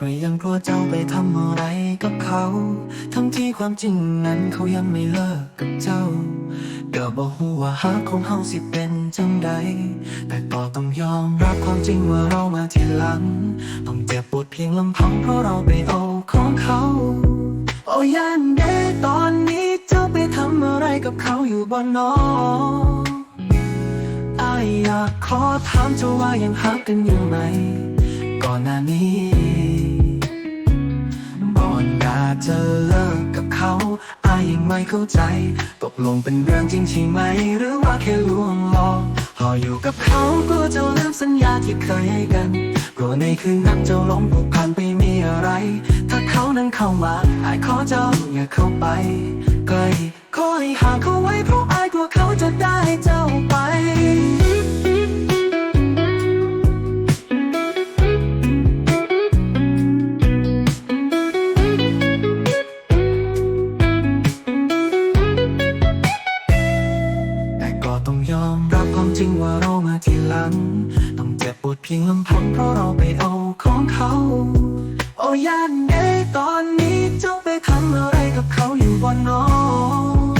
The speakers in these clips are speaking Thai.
ก็ยังกลัวเจ้าไปทำอะไรกับเขา ทั้งที่ความจริงนั้นเขายังไม่เลิกกับเจ้าก็บอกฮู้ว่าฮักของเฮาสิเป็นจังใด แต่ก็ต้องยอมรับความจริงว่าเรามาทีหลัง ต้องเจ็บปวดเพียงลำพังเพราะเราไปเอาของเขา โอ้ยันเดตอนนี้เจ้าไปทำอะไรกับเขาอยู่บนนออายอยากขอถามเจ้าว่ายังฮักกันอยู่ไหม เข้าใจ ตกลงเป็นเรื่องจริงใช่ไหม หรือว่าแค่ลวงหลอกพออยู่กับเขาก็จะลืมสัญญาที่เคยให้กันกลัวในคืนนั้นจะหลงผูกพันไปมีอะไร ถ้าเขานั้นเข้ามาอายขอเจ้าอย่าเข้าไปใกล้ขอให้หาเขา ต้องยอมรับความจริงว่าเรามาทีหลัง ต้องเจ็บปวดเพียงลำพังเพราะเราไปเอาของเขา โอ้ยันเอ้ตอนนี้เจ้าไปทำอะไรกับเขาอยู่บนน้อง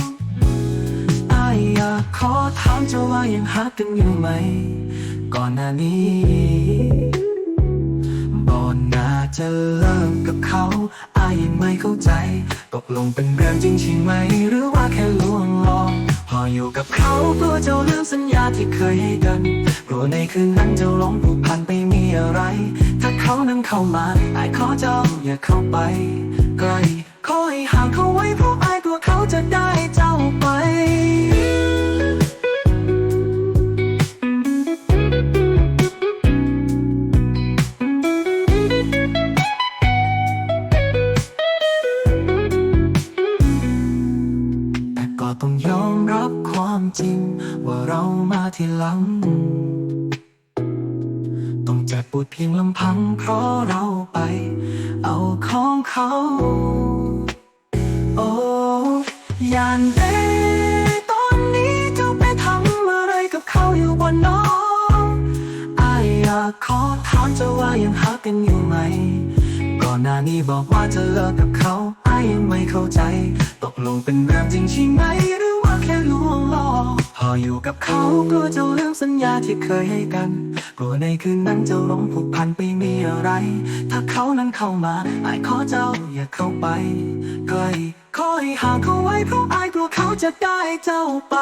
อายอยากขอถามเจ้าว่ายังฮักกันอยู่ไหม ก่อนหน้านี้บอนน่าจะเลิกกับเขาอายยังไม่เข้าใจ ตกลงเป็นเรื่องจริงใช่ไหม หรือว่าแค่ลวงหลอก ออยู่กับเขากลัวเจ้าลืมสัญญาที่เคยให้กันกลัวในคืนนั้นเจ้าหลงผูกพันไปมีอะไร ถ้าเขานั้นเข้ามาไอ้ขอเจ้าอย่าเข้าไป รับความจริง ว่าเรามาทีหลัง ต้องเจ็บปวดเพียงลำพัง เพราะเราไป เอาของเขา โอ้ยานเดตอนนี้เจ้าไปทำอะไรกับเขาอยู่บนน้องอายอยากขอถามเจ้าว่ายังฮักกันอยู่ไหมก่อนหน้านี้บอกว่าจะเลิกกับเขาอายยังไม่เข้าใจ ตกลงเป็นเรื่องจริงใช่ไหมหรือ แค่ลวงหลอกพออยู่กับเขาก็จะลืมสัญญาที่เคยให้กัน กลัวในคืนนั้นจะหลงผูกพันไปมีอะไร ถ้าเขานั้นเข้ามาอายขอเจ้าอย่าเข้าไปใกล้คอยห้ห่างเขาไว้เพราะอายกลัวเขาจะได้เจ้าไป